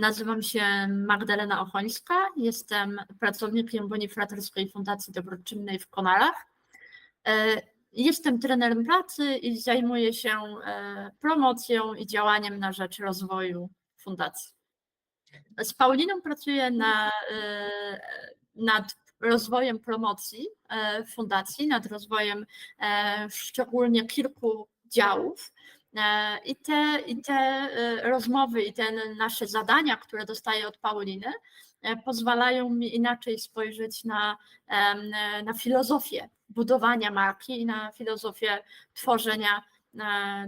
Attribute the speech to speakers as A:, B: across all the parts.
A: Nazywam się Magdalena Ochońska, jestem pracownikiem Bonifraterskiej Fundacji Dobroczynnej w Konarach. E, Jestem trenerem pracy i zajmuję się e, promocją i działaniem na rzecz rozwoju fundacji. Z Pauliną pracuję na, e, nad rozwojem promocji fundacji, nad rozwojem szczególnie kilku działów. E, I te, I te e, rozmowy i te nasze zadania, które dostaję od Pauliny, e, pozwalają mi inaczej spojrzeć na, na filozofię budowania marki i na filozofię tworzenia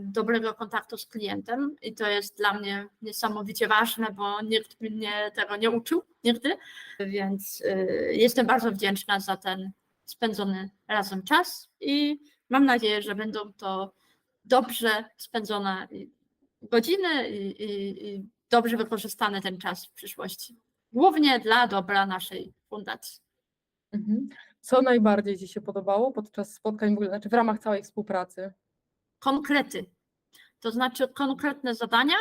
A: dobrego kontaktu z klientem. I to jest dla mnie niesamowicie ważne, bo nikt mnie tego nie uczył nigdy, więc jestem bardzo wdzięczna za ten spędzony razem czas i mam nadzieję, że będą to dobrze spędzone godziny i, i, i dobrze wykorzystany ten czas w przyszłości. Głównie dla dobra naszej fundacji.
B: Mhm. Co najbardziej Ci się podobało podczas spotkań, znaczy w ramach całej współpracy?
A: Konkrety, to znaczy konkretne zadania,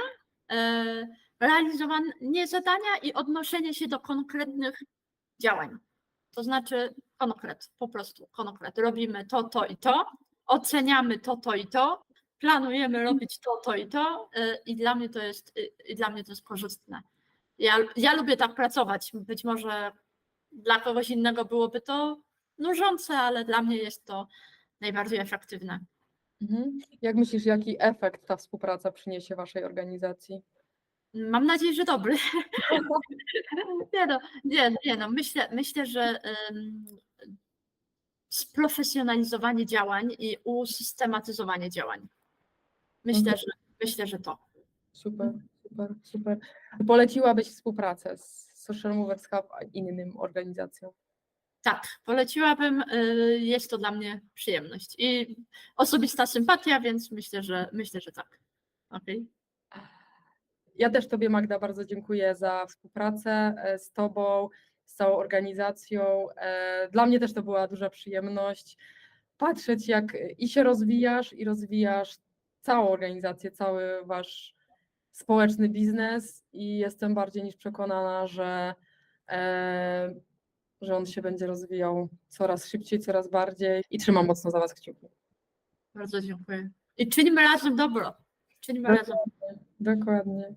A: e, realizowane nie zadania i odnoszenie się do konkretnych działań. To znaczy konkret, po prostu konkret. Robimy to, to i to, oceniamy to, to i to, planujemy robić to, to i to e, i dla mnie to jest, e, i dla mnie to jest korzystne. Ja, ja lubię tak pracować. Być może dla kogoś innego byłoby to nużące, ale dla mnie jest to najbardziej efektywne.
B: Mhm. Jak myślisz, jaki efekt ta współpraca przyniesie Waszej organizacji?
A: Mam nadzieję, że dobry. nie, no, nie, nie no, myślę, myślę, że ym, sprofesjonalizowanie działań i usystematyzowanie działań. Myślę,
B: Mhm.
A: że, myślę, że to.
B: Super, super, super. Poleciłabyś współpracę z Social Movers Hub a innym organizacjom?
A: Tak, poleciłabym. y, Jest to dla mnie przyjemność i osobista sympatia, więc myślę, że myślę, że tak. Okej.
B: Ja też Tobie, Magda, bardzo dziękuję za współpracę e, z Tobą, z całą organizacją. E, Dla mnie też to była duża przyjemność patrzeć, jak i się rozwijasz, i rozwijasz całą organizację, cały Wasz społeczny biznes i jestem bardziej niż przekonana, że, e, że on się będzie rozwijał coraz szybciej, coraz bardziej i trzymam mocno za Was kciuki.
A: Bardzo dziękuję. I czynimy razem dobro. Czynimy razem.
B: Dokładnie.